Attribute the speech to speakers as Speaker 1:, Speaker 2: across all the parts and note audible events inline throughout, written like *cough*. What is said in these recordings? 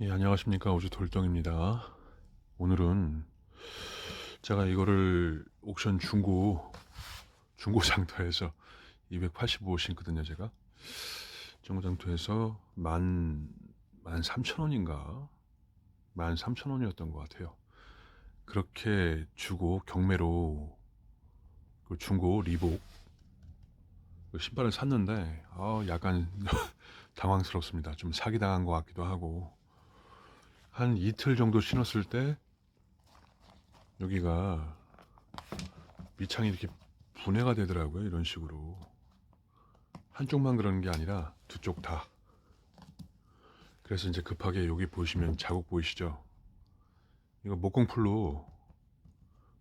Speaker 1: 예, 안녕하십니까. 우주 돌덩입니다. 오늘은 제가 이거를 옥션 중고, 중고 장터에서 285 신거든요, 제가. 중고 장터에서 만, 만 3천 원인가? 만 3천 원이었던 것 같아요. 그렇게 주고 경매로 그 중고 리복 그 신발을 샀는데, 아, 약간 *laughs* 당황스럽습니다. 좀 사기당한 것 같기도 하고. 한 이틀 정도 신었을 때 여기가 밑창이 이렇게 분해가 되더라고요. 이런 식으로 한쪽만 그런 게 아니라 두 쪽 다. 그래서 이제 급하게 여기 보시면 자국 보이시죠? 이거 목공풀로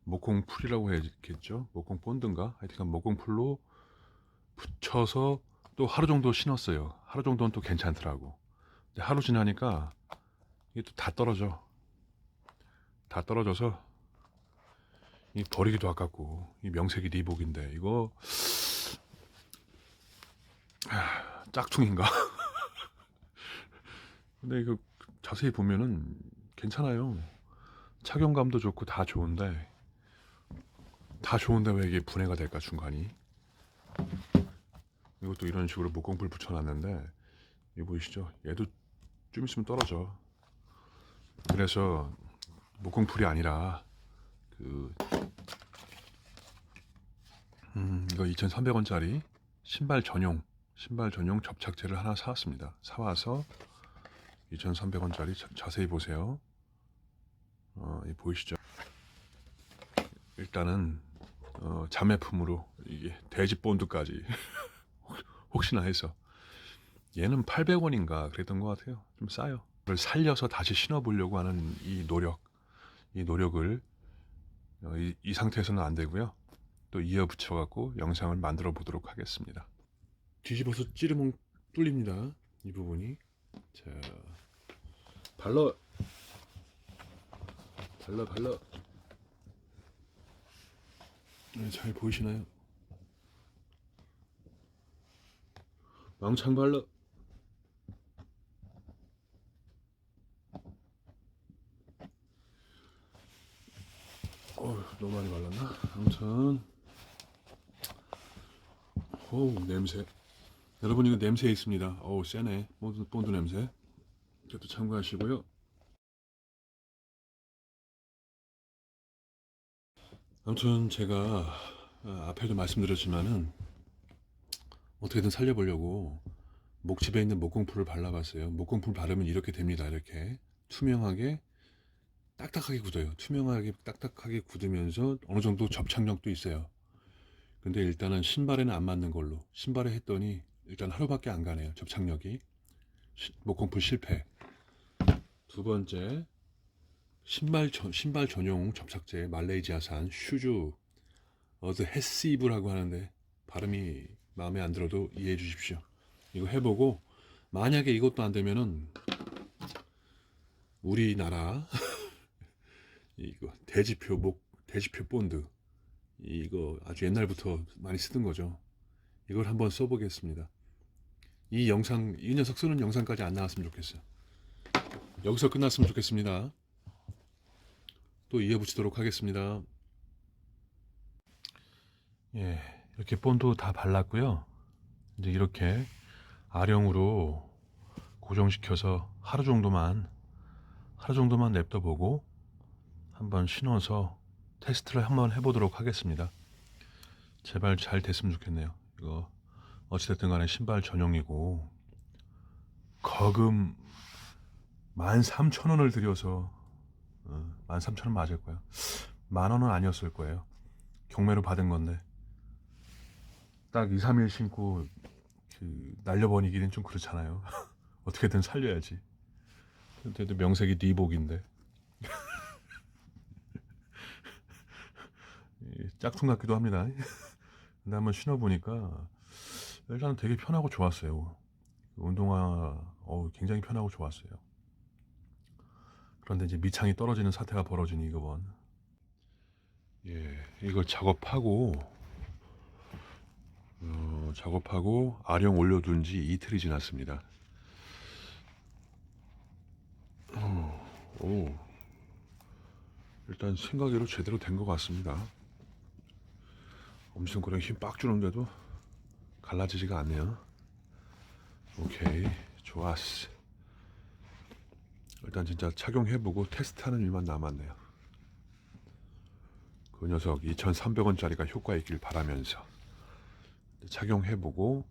Speaker 1: 목공풀이라고 해야겠죠? 목공 본드인가? 하여튼간 목공풀로 붙여서 또 하루 정도 신었어요. 하루 정도는 또 괜찮더라고. 하루 지나니까 이게 또 다 떨어져. 다 떨어져서 이 버리기도 아깝고 이 명색이 리복인데 이거 아, 짝퉁인가? *laughs* 근데 이거 자세히 보면은 괜찮아요. 착용감도 좋고 다 좋은데 다 좋은데 왜 이게 분해가 될까 중간이? 이것도 이런 식으로 목공풀 붙여놨는데 이거 보이시죠? 얘도 좀 있으면 떨어져. 그래서 목공풀이 아니라 그 음, 이거 2,300원짜리 신발 전용 신발 전용 접착제를 하나 사왔습니다. 사와서 2,300원짜리 자 세히 보세요. 어, 이 보이시죠? 일단은 어, 자매품으로 이게 돼지 본드까지 *laughs* 혹시나 해서 얘는 800원인가 그랬던 것 같아요. 좀 싸요. 를 살려서 다시 신어보려고 하는 이 노력, 이 노력을 어, 이, 이 상태에서는 안 되고요. 또 이어 붙여 갖고 영상을 만들어 보도록 하겠습니다. 뒤집어서 찌르면 뚫립니다. 이 부분이. 자, 발라, 발라, 발라. 네, 잘 보이시나요? 왕창 발라. 어 너무 많이 발랐나? 아무튼 어우 냄새. 여러분 이거 냄새 있습니다. 어우 세네. 본드, 본드 냄새. 이것도 참고하시고요. 아무튼 제가 아, 앞에도 말씀드렸지만은 어떻게든 살려보려고 목집에 있는 목공풀을 발라봤어요. 목공풀 바르면 이렇게 됩니다 이렇게. 투명하게 딱딱하게 굳어요. 투명하게 딱딱하게 굳으면서 어느 정도 접착력도 있어요. 근데 일단은 신발에는 안 맞는 걸로 신발에 했더니 일단 하루밖에 안 가네요. 접착력이 시- 목공풀 실패. 두 번째 신발 전, 신발 전용 접착제 말레이시아산 슈즈 어드 헤시브라고 하는데 발음이 마음에 안 들어도 이해해 주십시오. 이거 해보고 만약에 이것도 안 되면은 우리나라 *laughs* 이거 대지표 목 대지표 본드 이거 아주 옛날부터 많이 쓰던 거죠. 이걸 한번 써보겠습니다. 이 영상 이 녀석 쓰는 영상까지 안 나왔으면 좋겠어요. 여기서 끝났으면 좋겠습니다. 또 이어붙이도록 하겠습니다. 예, 이렇게 본드 다 발랐고요. 이제 이렇게 아령으로 고정시켜서 하루 정도만 하루 정도만 냅둬 보고 한번 신어서 테스트를 한번 해보도록 하겠습니다. 제발 잘 됐으면 좋겠네요. 이거 어찌됐든 간에 신발 전용이고 거금 13,000원을 들여서 어, 13,000원 맞을 거예요. 만 원은 아니었을 거예요. 경매로 받은 건데 딱 2, 3일 신고 그 날려버리기는 좀 그렇잖아요. *laughs* 어떻게든 살려야지. 근데도 명색이 리복인데 이 짝퉁 같기도 합니다. *laughs* 근데 한번 신어보니까 일단은 되게 편하고 좋았어요. 운동화 어 굉장히 편하고 좋았어요. 그런데 이제 미창이 떨어지는 사태가 벌어지니 이거번. 예, 이걸 작업하고 어, 작업하고 아령 올려둔 지 이틀이 지났습니다. 오, 일단 생각외로 제대로 된 것 같습니다. 엄지손가락 힘빡 주는데도 갈라지지가 않네요. 오케이, 좋았어. 일단 진짜 착용해보고 테스트하는 일만 남았네요. 그 녀석 2,300원짜리가 효과 있길 바라면서 착용해보고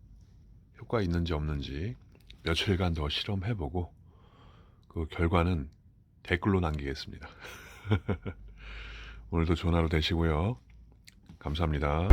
Speaker 1: 효과 있는지 없는지 며칠간 더 실험해보고 그 결과는 댓글로 남기겠습니다. *laughs* 오늘도 좋은 하루 되시고요. 감사합니다.